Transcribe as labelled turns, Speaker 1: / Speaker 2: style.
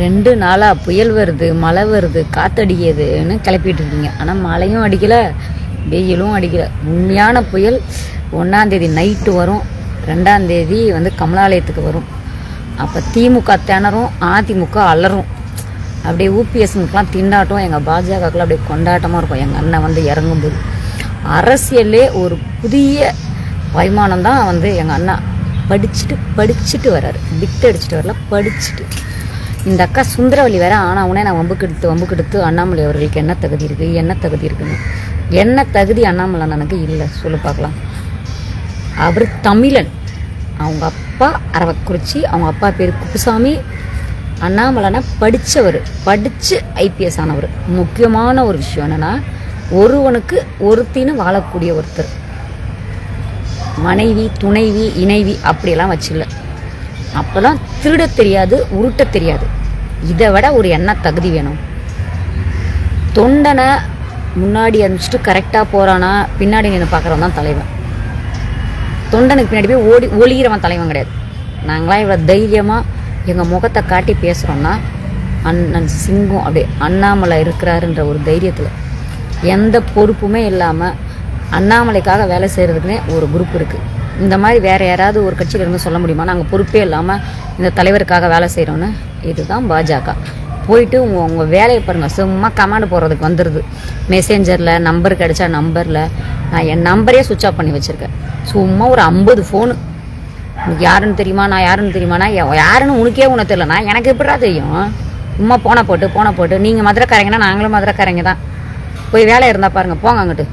Speaker 1: ரெண்டு நாளாக புயல் வருது மழை வருது காற்றடிக்கிறதுன்னு கிளப்பிட்டு இருக்கீங்க. ஆனால் மழையும் அடிக்கலை வெயிலும் அடிக்கலை. உண்மையான புயல் ஒன்றாந்தேதி நைட்டு வரும். ரெண்டாந்தேதி வந்து கமலாலயத்துக்கு வரும். அப்போ திமுக திணறும் அதிமுக அலறும். அப்படியே ஊபிஎஸ்னுக்குலாம் திண்டாட்டம். எங்கள் பாஜகக்கெலாம் அப்படியே கொண்டாட்டமாக இருக்கும். எங்கள் அண்ணன் வந்து இறங்கும்போது. அரசியல்லே ஒரு புதிய வைமானம் தான் வந்து எங்கள் அண்ணா. படிச்சுட்டு படிச்சுட்டு வர்றாரு. பிட் அடிச்சுட்டு வரல படிச்சுட்டு. இந்த அக்கா சுந்தரவல்லி வேற ஆனால் உடனே நான் வம்புக்கு எடுத்து வம்புக்கு எடுத்து அண்ணாமலை அவர்களுக்கு என்ன தகுதி இருக்குது என்ன தகுதி இருக்குன்னு. என்ன தகுதி அண்ணாமலை அண்ணனுக்கு இல்லை. சொல்லு பார்க்கலாம் அவர் தமிழன். அவங்க அப்பா அரவக்குறிச்சி அவங்க அப்பா பேர் குப்புசாமி. அண்ணாமலைனா படித்தவர் படித்து ஐபிஎஸ் ஆனவர். முக்கியமான ஒரு விஷயம் என்னென்னா ஒருவனுக்கு ஒருத்தின்னு வாழக்கூடிய ஒருத்தர். மனைவி துணைவி இணைவி அப்படியெல்லாம் வச்சில்லை அப்போல்லாம் திருட தெரியாது உருட்ட தெரியாது. இதை விட ஒரு எண்ண தகுதி வேணும். தொண்டனை முன்னாடி அனுப்பிச்சிட்டு கரெக்டாக போகிறானா பின்னாடி நின்று பார்க்குறவன் தான் தலைவன். தொண்டனுக்கு பின்னாடி போய் ஓடி ஒளிகிறவன் தலைவன் கிடையாது. நாங்களாம் இவ்வளோ தைரியமாக எங்கள் முகத்தை காட்டி பேசுகிறோன்னா அண்ணன் சிங்கம் அப்படியே அண்ணாமலை இருக்கிறாருன்ற ஒரு தைரியத்தில் எந்த பொறுப்புமே இல்லாமல் அண்ணாமலைக்காக வேலை செய்கிறதுக்குனே ஒரு குரூப் இருக்குது இந்த மாதிரி வேறு யாராவது ஒரு கட்சியில இருந்து சொல்ல முடியுமா? நாங்கள் பொறுப்பே இல்லாமல் இந்த தலைவருக்காக வேலை செய்கிறோன்னு இதுதான் பாஜக. போயிட்டு உங்கள் உங்கள் வேலையை பாருங்கள் சும்மா கமாண்ட் போடுறதுக்கு வந்துடுது மெசேஞ்சரில் நம்பர் கிடச்சா நம்பரில் நான் என் நம்பரே சுவிட்ச் ஆஃப் பண்ணி வச்சுருக்கேன். சும்மா ஒரு ஐம்பது ஃபோனு உனக்கு யாருன்னு தெரியுமா? நான் யாருன்னு தெரியுமாண்ணா யாருன்னு உனக்கே உனக்கு தெரியலண்ணா எனக்கு எப்படிடா தெரியும்? சும்மா போன போட்டு போன போட்டு. நீங்கள் மதுரைக்காரங்கன்னா நாங்களும் மதுரைக்காரங்க தான். போய் வேலை இருந்தால் பாருங்கள் போங்க அங்கிட்டு.